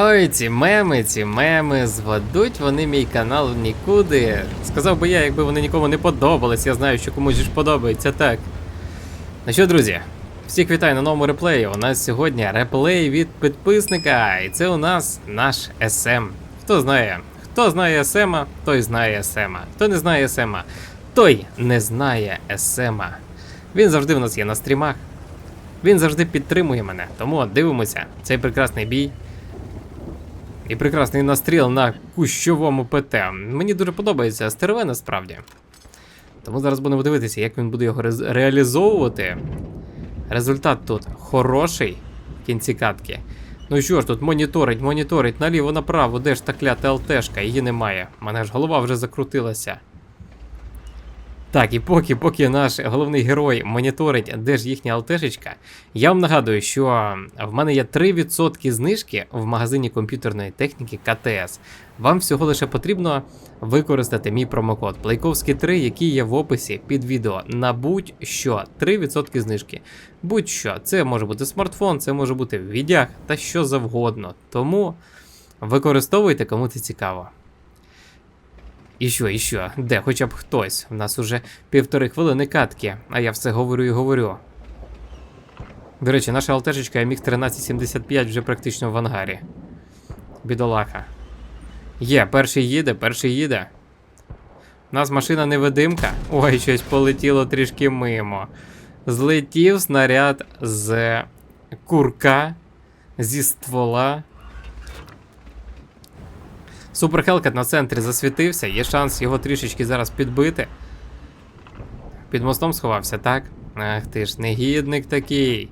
Ой, ці меми, ці меми, зведуть вони мій канал нікуди. Сказав би я, якби вони нікому не подобались, я знаю, що комусь ж подобається так. Ну що, друзі, всіх вітаю на новому реплеї. У нас сьогодні реплей від підписника, і це у нас наш СМ. Хто знає? Хто знає СМа, той знає СМа. Хто не знає СМа, той не знає СМа. Він завжди в нас є на стрімах. Він завжди підтримує мене, тому дивимося цей прекрасний бій. І прекрасний настріл на кущовому ПТ. Мені дуже подобається СТРВ насправді. Тому зараз будемо дивитися, як він буде його ре реалізовувати. Результат тут хороший в кінці катки. Ну що ж, тут моніторить, моніторить наліво направо, де ж та клята ЛТшка, її немає. Мене ж голова вже закрутилася. Так, і поки, поки наш головний герой моніторить, де ж їхня алтешечка, я вам нагадую, що в мене є 3% знижки в магазині комп'ютерної техніки КТС. Вам всього лише потрібно використати мій промокод Плейковський 3, який є в описі під відео. На будь-що 3% знижки. Будь-що, це може бути смартфон, це може бути відяг та що завгодно. Тому використовуйте, кому це цікаво. І що, і що? Де хоча б хтось? У нас уже півтори хвилини катки, а я все говорю і говорю. До речі, наша алтешечка міг 1375 вже практично в ангарі. Бідолаха. Є, перший їде, перший їде. У нас машина невидимка. Ой, щось полетіло трішки мимо. Злетів снаряд з курка, зі ствола. Супер Хелкет на центрі засвітився, є шанс його трішечки зараз підбити. Під мостом сховався, так? Ах ти ж, негідник такий.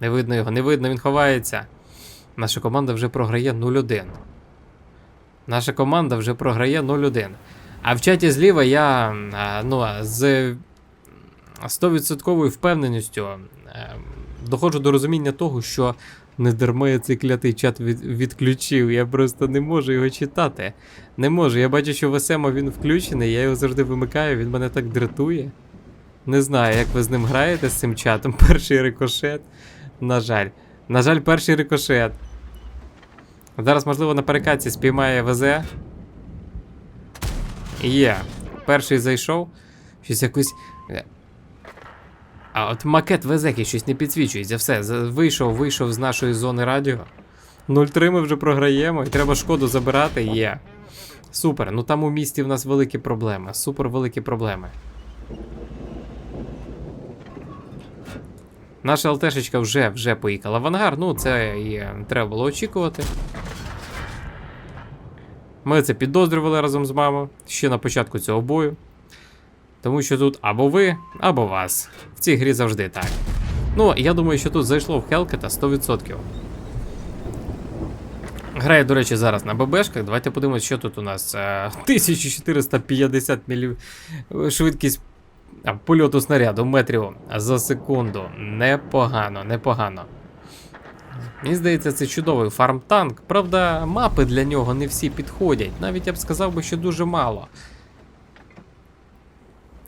Не видно його, не видно, він ховається. Наша команда вже програє 0-1. Наша команда вже програє 0-1. А в чаті зліва я ну, з 100% впевненістю е, доходжу до розуміння того, що не дарма я цей клятий чат від, відключив. Я просто не можу його читати. Не можу. Я бачу, що в СМ він включений, я його завжди вимикаю, він мене так дратує. Не знаю, як ви з ним граєте з цим чатом. Перший рикошет. На жаль. На жаль, перший рикошет. Зараз, можливо, на перекатці спіймає ВЗ. Є. Перший зайшов. Щось якось. А от макет Везеки щось не підсвічується. Все, вийшов, вийшов з нашої зони радіо. 0-3 ми вже програємо, і треба шкоду забирати. Є. Супер. Ну там у місті в нас великі проблеми. Супер великі проблеми. Наша ЛТшечка вже, вже поїхала в ангар. Ну, це і е, треба було очікувати. Ми це підозрювали разом з мамою ще на початку цього бою. Тому що тут або ви, або вас. В цій грі завжди так. Ну, я думаю, що тут зайшло в Хелкета 100%. Грає, до речі, зараз на ББшках. Давайте подивимось, що тут у нас. Е, 1450 мілів швидкість польоту снаряду метрів за секунду. Непогано, непогано. Мені здається, це чудовий фарм-танк. Правда, мапи для нього не всі підходять. Навіть я б сказав би, що дуже мало.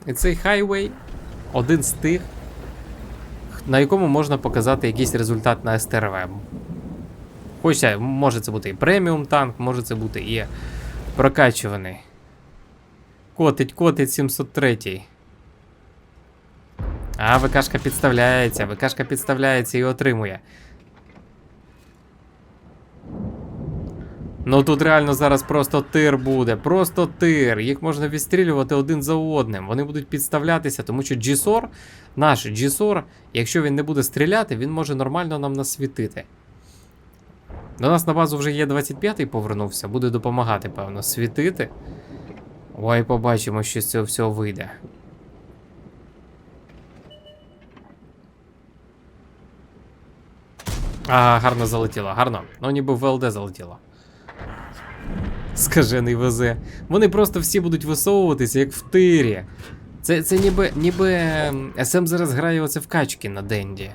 І цей хайвей один з тих, на якому можна показати якийсь результат на СТРВ. Хоча може це бути і преміум танк, може це бути і прокачуваний. Котить, котить 703. А, ВКшка підставляється, ВКшка підставляється і отримує. Ну тут реально зараз просто тир буде, просто тир. Їх можна відстрілювати один за одним. Вони будуть підставлятися, тому що GSOR, наш GSOR, якщо він не буде стріляти, він може нормально нам насвітити. До нас на базу вже є 25-й повернувся, буде допомагати, певно, світити. Ой, побачимо, що з цього всього вийде. А, гарно залетіло, гарно. Ну, ніби в ВЛД залетіло. Скажений ВЗ. Вони просто всі будуть висовуватися, як в тирі. Це, це ніби, ніби ем, СМ зараз грає оце в качки на Денді.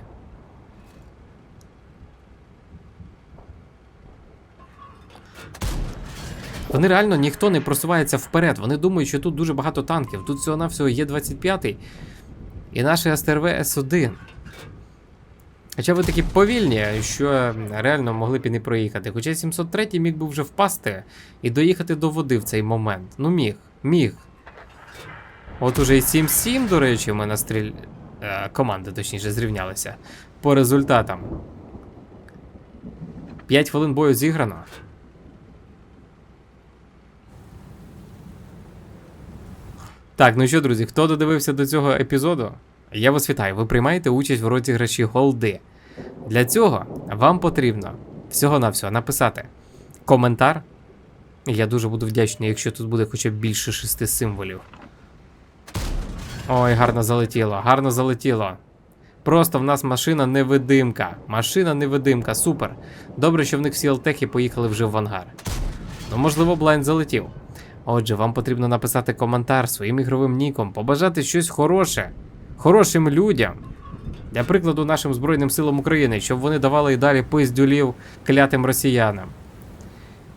Вони реально ніхто не просувається вперед. Вони думають, що тут дуже багато танків. Тут всього-навсього є 25-й. І наше СТРВ С1. Хоча ви такі повільні, що реально могли б і не проїхати. Хоча 703 міг би вже впасти і доїхати до води в цей момент. Ну міг, міг. От уже і 7-7, до речі, ми настріль... Е, команди, точніше, зрівнялися. По результатам. 5 хвилин бою зіграно. Так, ну що, друзі, хто додивився до цього епізоду? Я вас вітаю. Ви приймаєте участь в розіграші голди. Для цього вам потрібно всього-навсього написати коментар. Я дуже буду вдячний, якщо тут буде хоча б більше шести символів. Ой, гарно залетіло, гарно залетіло. Просто в нас машина невидимка. Машина невидимка, супер. Добре, що в них всі алтехи поїхали вже в ангар. Ну, можливо, блайн залетів. Отже, вам потрібно написати коментар своїм ігровим ніком, побажати щось хороше, хорошим людям. Для прикладу, нашим Збройним силам України, щоб вони давали і далі пиздюлів клятим росіянам.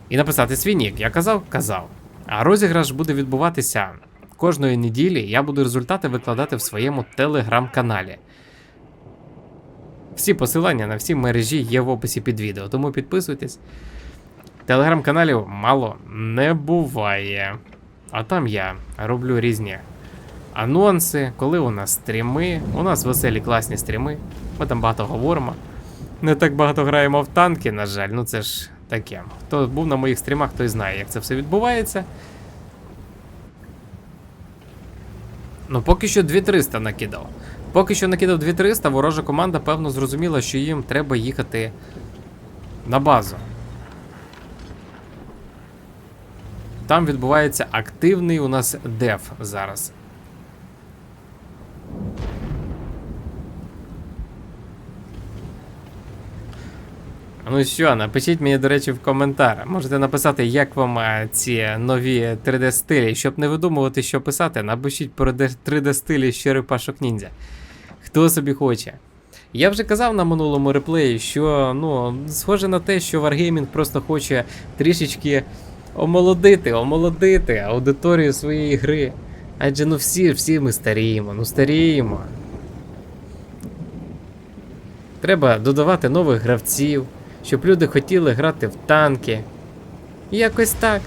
І написати свій нік. Я казав? Казав. А розіграш буде відбуватися кожної неділі. Я буду результати викладати в своєму телеграм-каналі. Всі посилання на всі мережі є в описі під відео, тому підписуйтесь. Телеграм-каналів мало не буває. А там я роблю різні анонси, коли у нас стріми. У нас веселі класні стріми. Ми там багато говоримо. Не так багато граємо в танки, на жаль, ну це ж таке. Хто був на моїх стрімах, той знає, як це все відбувається. Ну, поки що 2300 накидав. Поки що накидав 2300, ворожа команда, певно, зрозуміла, що їм треба їхати на базу. Там відбувається активний у нас деф зараз. Ну що, напишіть мені, до речі, в коментар. Можете написати, як вам е, ці нові 3D-стилі. Щоб не видумувати, що писати, напишіть про 3D-стилі з черепашок ніндзя. Хто собі хоче. Я вже казав на минулому реплеї, що ну, схоже на те, що Wargaming просто хоче трішечки омолодити, омолодити аудиторію своєї гри. Адже ну всі, всі ми старіємо, ну старіємо. Треба додавати нових гравців, щоб люди хотіли грати в танки. Якось так.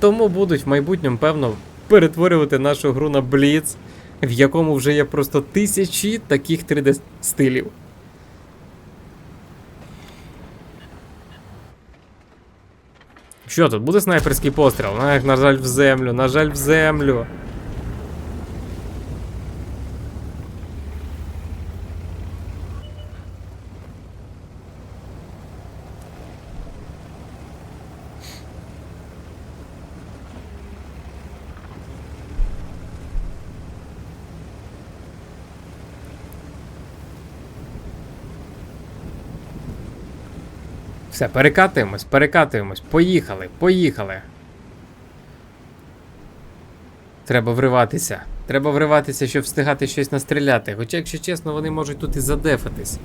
Тому будуть в майбутньому, певно, перетворювати нашу гру на Бліц, в якому вже є просто тисячі таких 3D стилів. Що тут? Буде снайперський постріл? На жаль, в землю, на жаль, в землю. Все, перекатуємось, перекатуємось. Поїхали, поїхали. Треба вриватися. Треба вриватися, щоб встигати щось настріляти. Хоча, якщо чесно, вони можуть тут і задефатись.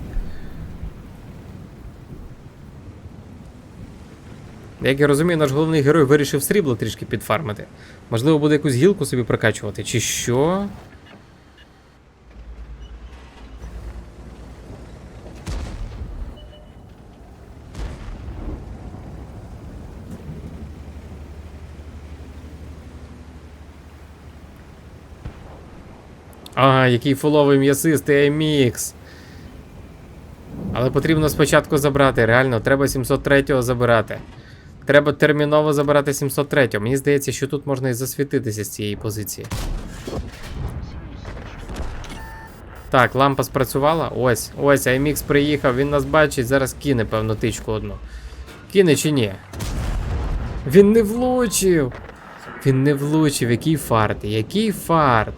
Як я розумію, наш головний герой вирішив срібло трішки підфармити. Можливо, буде якусь гілку собі прокачувати, чи що? А, який фуловий м'ясистий мікс. Але потрібно спочатку забрати. Реально, треба 703-го забирати. Треба терміново забирати 703-го. Мені здається, що тут можна і засвітитися з цієї позиції. Так, лампа спрацювала. Ось, ось, IMX приїхав, він нас бачить, зараз кине, певно, тичку одну. Кине чи ні? Він не влучив! Він не влучив, який фарт, який фарт.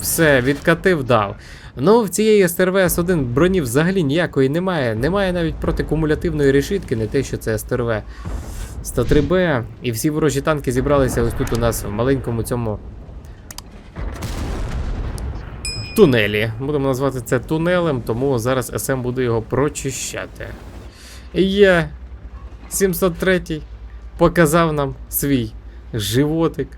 Все, відкатив, дав. Ну, в цієї СТРВ С1 броні взагалі ніякої немає. Немає навіть протикумулятивної решітки, не те, що це СТРВ 103Б. І всі ворожі танки зібралися ось тут у нас в маленькому цьому тунелі. Будемо назвати це тунелем, тому зараз СМ буде його прочищати. Є 703 показав нам свій животик.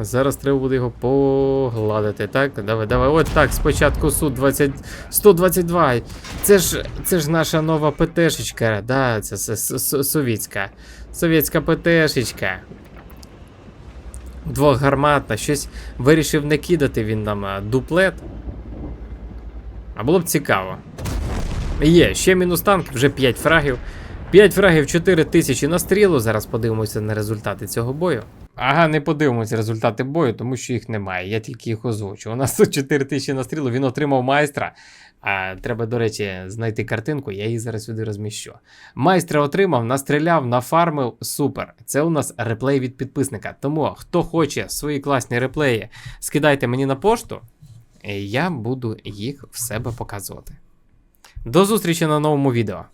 Зараз треба буде його погладити. Так, давай, давай. От так, спочатку су 20, 122. Це ж це ж наша нова ПТшечка. Да, це, це, с- с- совєтська. Совєтська ПТшечка. Двохгарматна. Щось вирішив не кидати він нам дуплет. А було б цікаво. Є, ще мінус танк, вже 5 фрагів. 5 фрагів, 4 тисячі на стрілу. Зараз подивимося на результати цього бою. Ага, не подивимося результати бою, тому що їх немає. Я тільки їх озвучу. У нас тут 4 тисячі на стрілу, він отримав майстра. А, треба, до речі, знайти картинку, я її зараз сюди розміщу. Майстра отримав, настріляв, нафармив. Супер. Це у нас реплей від підписника. Тому хто хоче свої класні реплеї, скидайте мені на пошту. і Я буду їх в себе показувати. До зустрічі на новому відео.